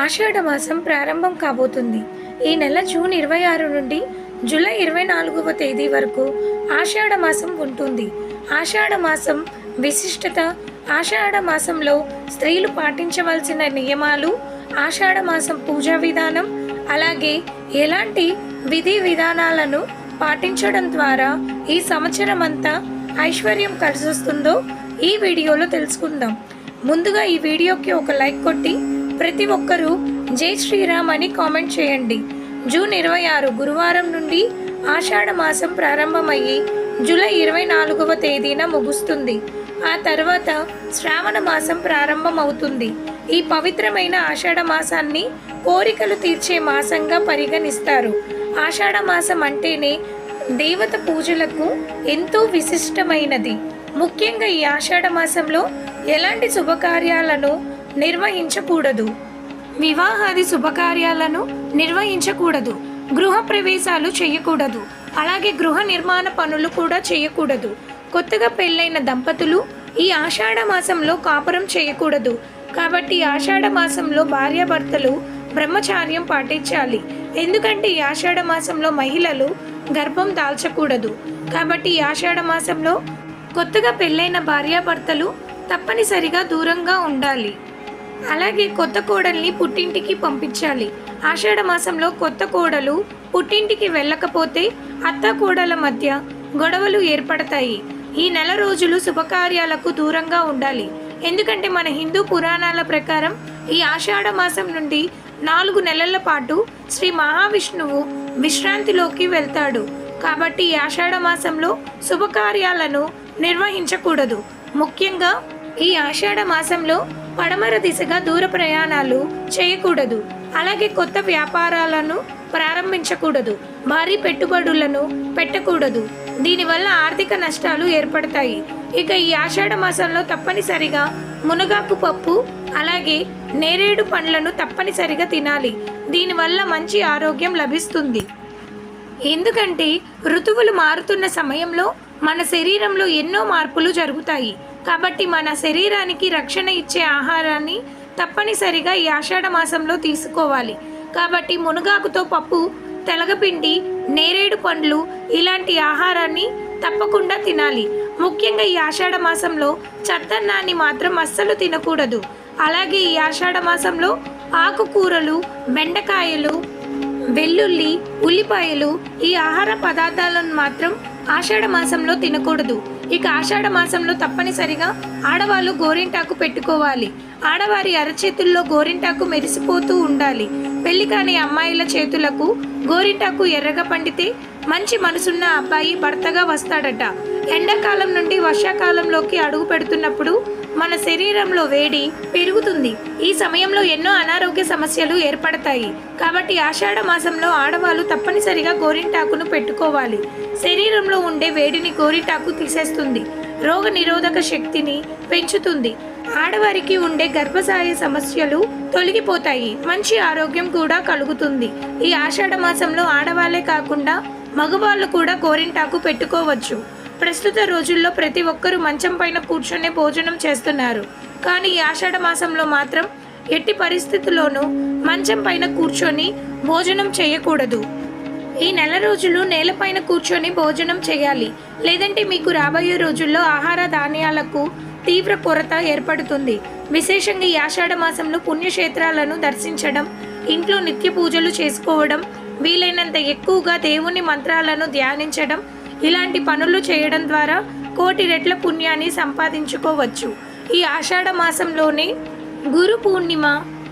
ఆషాఢ మాసం ప్రారంభం కాబోతుంది. ఈ నెల జూన్ ఇరవై ఆరు నుండి జూలై ఇరవై నాలుగవ తేదీ వరకు ఆషాఢ మాసం ఉంటుంది. ఆషాఢ మాసం విశిష్టత ఆషాఢ మాసంలో స్త్రీలు పాటించవలసిన నియమాలు ఆషాఢ మాసం పూజా విధానం అలాగే ఎలాంటి విధి విధానాలను పాటించడం ద్వారా ఈ సంవత్సరం అంతా ఐశ్వర్యం కలిసొస్తుందో ఈ వీడియోలో తెలుసుకుందాం. ముందుగా ఈ వీడియోకి ఒక లైక్ కొట్టి ప్రతి ఒక్కరూ జై శ్రీరామ్ అని కామెంట్ చేయండి. జూన్ ఇరవై ఆరు గురువారం నుండి ఆషాఢ మాసం ప్రారంభమయ్యి జూలై ఇరవై నాలుగవ తేదీన ముగుస్తుంది. ఆ తర్వాత శ్రావణ మాసం ప్రారంభమవుతుంది. ఈ పవిత్రమైన ఆషాఢ మాసాన్ని కోరికలు తీర్చే మాసంగా పరిగణిస్తారు. ఆషాఢ మాసం అంటేనే దేవత పూజలకు ఎంతో విశిష్టమైనది. ముఖ్యంగా ఈ ఆషాఢ మాసంలో ఎలాంటి శుభకార్యాలను నిర్వహించకూడదు. వివాహాది శుభకార్యాలను నిర్వహించకూడదు. గృహ ప్రవేశాలు చేయకూడదు. అలాగే గృహ నిర్మాణ పనులు కూడా చేయకూడదు. కొత్తగా పెళ్ళైన దంపతులు ఈ ఆషాఢ మాసంలో కాపురం చేయకూడదు. కాబట్టి ఆషాఢ మాసంలో భార్యాభర్తలు బ్రహ్మచార్యం పాటించాలి. ఎందుకంటే ఈ ఆషాఢ మాసంలో మహిళలు గర్భం దాల్చకూడదు. కాబట్టి ఈ ఆషాఢ మాసంలో కొత్తగా పెళ్ళైన భార్యాభర్తలు తప్పనిసరిగా దూరంగా ఉండాలి. అలాగే కొత్త కోడల్ని పుట్టింటికి పంపించాలి. ఆషాఢ మాసంలో కొత్త కోడలు పుట్టింటికి వెళ్ళకపోతే అత్త కోడల మధ్య గొడవలు ఏర్పడతాయి. ఈ నెల రోజులు శుభకార్యాలకు దూరంగా ఉండాలి. ఎందుకంటే మన హిందూ పురాణాల ప్రకారం ఈ ఆషాఢ మాసం నుండి నాలుగు నెలల పాటు శ్రీ మహావిష్ణువు విశ్రాంతిలోకి వెళ్తాడు. కాబట్టి ఈ ఆషాఢ మాసంలో శుభకార్యాలను నిర్వహించకూడదు. ముఖ్యంగా ఈ ఆషాఢ మాసంలో పడమర దిశగా దూర ప్రయాణాలు చేయకూడదు. అలాగే కొత్త వ్యాపారాలను ప్రారంభించకూడదు. భారీ పెట్టుబడులను పెట్టకూడదు. దీనివల్ల ఆర్థిక నష్టాలు ఏర్పడతాయి. ఇక ఈ ఆషాఢ మాసంలో తప్పనిసరిగా మునగాకు పప్పు అలాగే నేరేడు పండ్లను తప్పనిసరిగా తినాలి. దీనివల్ల మంచి ఆరోగ్యం లభిస్తుంది. ఎందుకంటే ఋతువులు మారుతున్న సమయంలో మన శరీరంలో ఎన్నో మార్పులు జరుగుతాయి. కాబట్టి మన శరీరానికి రక్షణ ఇచ్చే ఆహారాన్ని తప్పనిసరిగా ఈ ఆషాఢ మాసంలో తీసుకోవాలి. కాబట్టి మునగాకుతో పప్పు తెలగపిండి నేరేడు పండ్లు ఇలాంటి ఆహారాన్ని తప్పకుండా తినాలి. ముఖ్యంగా ఈ ఆషాఢ మాసంలో చద్దన్నాన్ని మాత్రం అస్సలు తినకూడదు. అలాగే ఈ ఆషాఢ మాసంలో ఆకుకూరలు బెండకాయలు వెల్లుల్లి ఉల్లిపాయలు ఈ ఆహార పదార్థాలను మాత్రం ఆషాఢ మాసంలో తినకూడదు. ఇక ఆషాఢ మాసంలో తప్పనిసరిగా ఆడవాళ్ళు గోరింటాకు పెట్టుకోవాలి. ఆడవారి అరచేతుల్లో గోరింటాకు మెరిసిపోతూ ఉండాలి. పెళ్ళి కాని అమ్మాయిల చేతులకు గోరింటాకు ఎర్రగా పండితే మంచి మనసున్న అబ్బాయి భర్తగా వస్తాడట. ఎండాకాలం నుండి వర్షాకాలంలోకి అడుగు పెడుతున్నప్పుడు మన శరీరంలో వేడి పెరుగుతుంది. ఈ సమయంలో ఎన్నో అనారోగ్య సమస్యలు ఏర్పడతాయి. కాబట్టి ఆషాఢ మాసంలో ఆడవాళ్ళు తప్పనిసరిగా గోరింటాకును పెట్టుకోవాలి. శరీరంలో ఉండే వేడిని గోరింటాకు తీసేస్తుంది. రోగ నిరోధక శక్తిని పెంచుతుంది. ఆడవారికి ఉండే గర్భసాయ సమస్యలు తొలగిపోతాయి. మంచి ఆరోగ్యం కూడా కలుగుతుంది. ఈ ఆషాఢ మాసంలో ఆడవాళ్ళే కాకుండా మగవాళ్ళు కూడా గోరింటాకు పెట్టుకోవచ్చు. ప్రస్తుత రోజుల్లో ప్రతి ఒక్కరూ మంచం పైన కూర్చొని భోజనం చేస్తున్నారు. కానీ ఆషాఢ మాసంలో మాత్రం ఎట్టి పరిస్థితుల్లోనూ మంచం పైన కూర్చొని భోజనం చేయకూడదు. ఈ నెల రోజులు నేలపైన కూర్చొని భోజనం చేయాలి. లేదంటే మీకు రాబోయే రోజుల్లో ఆహార ధాన్యాలకు తీవ్ర కొరత ఏర్పడుతుంది. విశేషంగా ఈ ఆషాఢ మాసంలో పుణ్యక్షేత్రాలను దర్శించడం ఇంట్లో నిత్య పూజలు చేసుకోవడం వీలైనంత ఎక్కువగా దేవుని మంత్రాలను ధ్యానించడం ఇలాంటి పనులు చేయడం ద్వారా కోటి రెట్ల పుణ్యాన్ని సంపాదించుకోవచ్చు. ఈ ఆషాఢ మాసంలోనే గురు పూర్ణిమ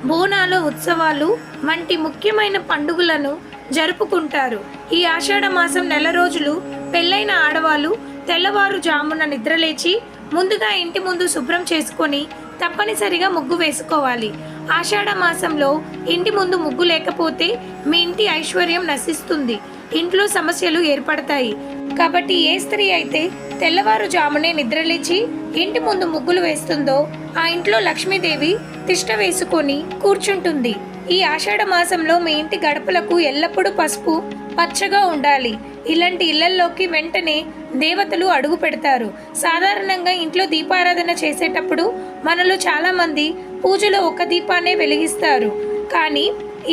బోనాల ఉత్సవాలు వంటి ముఖ్యమైన పండుగలను జరుపుకుంటారు. ఈ ఆషాఢ మాసం నెల రోజులు పెళ్ళైన ఆడవాళ్ళు తెల్లవారుజామున నిద్రలేచి ముందుగా ఇంటి ముందు శుభ్రం చేసుకొని తప్పనిసరిగా ముగ్గు వేసుకోవాలి. ఆషాఢ మాసంలో ఇంటి ముందు ముగ్గు లేకపోతే మీ ఇంటి ఐశ్వర్యం నశిస్తుంది. ఇంట్లో సమస్యలు ఏర్పడతాయి. కాబట్టి ఏ స్త్రీ అయితే తెల్లవారుజామునే నిద్రలేచి ఇంటి ముందు ముగ్గులు వేస్తుందో ఆ ఇంట్లో లక్ష్మీదేవి తిష్ట వేసుకొని కూర్చుంటుంది. ఈ ఆషాఢ మాసంలో మీ ఇంటి గడపలకు ఎల్లప్పుడూ పసుపు పచ్చగా ఉండాలి. ఇలాంటి ఇళ్ళల్లోకి వెంటనే దేవతలు అడుగు పెడతారు. సాధారణంగా ఇంట్లో దీపారాధన చేసేటప్పుడు మనలో చాలా మంది పూజలో ఒక దీపాన్నే వెలిగిస్తారు. కానీ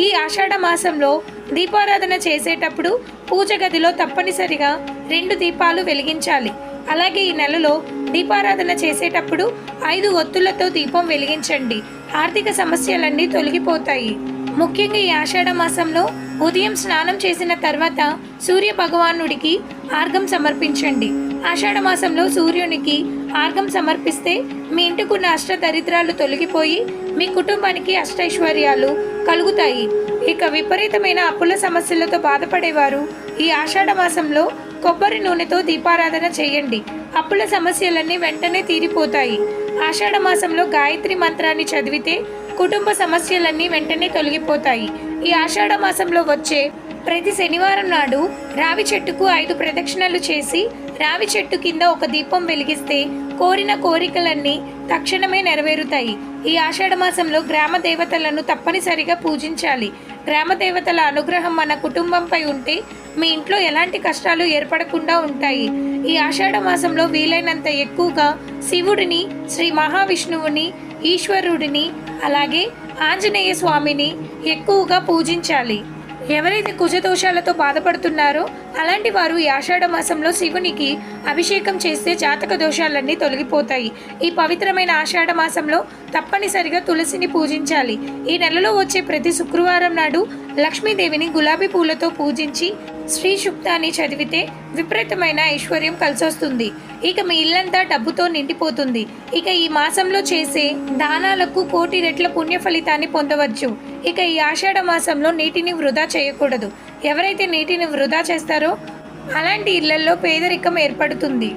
ఈ ఆషాఢ మాసంలో దీపారాధన చేసేటప్పుడు పూజ గదిలో తప్పనిసరిగా రెండు దీపాలు వెలిగించాలి. అలాగే ఈ నెలలో దీపారాధన చేసేటప్పుడు ఐదు ఒత్తులతో దీపం వెలిగించండి. ఆర్థిక సమస్యలన్నీ తొలగిపోతాయి. ముఖ్యంగా ఈ ఆషాఢ మాసంలో ఉదయం స్నానం చేసిన తర్వాత సూర్య భగవానుడికి ఆర్గం సమర్పించండి. ఆషాఢ మాసంలో సూర్యునికి ఆర్గం సమర్పిస్తే మీ ఇంటికున్న అష్ట దరిద్రాలు తొలగిపోయి మీ కుటుంబానికి అష్టైశ్వర్యాలు కలుగుతాయి. ఇక విపరీతమైన అప్పుల సమస్యలతో బాధపడేవారు ఈ ఆషాఢ మాసంలో కొబ్బరి నూనెతో దీపారాధన చేయండి. అప్పుల సమస్యలన్నీ వెంటనే తీరిపోతాయి. ఆషాఢ మాసంలో గాయత్రి మంత్రాన్ని చదివితే కుటుంబ సమస్యలన్నీ వెంటనే తొలగిపోతాయి. ఈ ఆషాఢ మాసంలో వచ్చే ప్రతి శనివారం నాడు రావి చెట్టుకు ఐదు ప్రదక్షిణలు చేసి రావి చెట్టు కింద ఒక దీపం వెలిగిస్తే కోరిన కోరికలన్నీ తక్షణమే నెరవేరుతాయి. ఈ ఆషాఢ మాసంలో గ్రామ దేవతలను తప్పనిసరిగా పూజించాలి. గ్రామదేవతల అనుగ్రహం మన కుటుంబంపై ఉంటే మీ ఇంట్లో ఎలాంటి కష్టాలు ఏర్పడకుండా ఉంటాయి. ఈ ఆషాఢ మాసంలో వీలైనంత ఎక్కువగా శివుడిని శ్రీ మహావిష్ణువుని ఈశ్వరుడిని అలాగే ఆంజనేయ స్వామిని ఎక్కువగా పూజించాలి. ఎవరైతే కుజదోషాలతో బాధపడుతున్నారో అలాంటి వారు ఈ ఆషాఢ మాసంలో శివునికి అభిషేకం చేస్తే జాతక దోషాలన్నీ తొలగిపోతాయి. ఈ పవిత్రమైన ఆషాఢ మాసంలో తప్పనిసరిగా తులసిని పూజించాలి. ఈ నెలలో వచ్చే ప్రతి శుక్రవారం నాడు లక్ష్మీదేవిని గులాబీ పూలతో పూజించి శ్రీ శుక్తాన్ని చదివితే విపరీతమైన ఐశ్వర్యం కలిసొస్తుంది. ఇక మీ ఇల్లంతా డబ్బుతో నిండిపోతుంది. ఇక ఈ మాసంలో చేసే దానాలకు కోటి రెట్ల పుణ్య ఫలితాన్ని పొందవచ్చు. ఇక ఈ ఆషాఢ మాసంలో నీటిని వృధా చేయకూడదు. ఎవరైతే నీటిని వృధా చేస్తారో అలాంటి ఇళ్ళలో పేదరికం ఏర్పడుతుంది.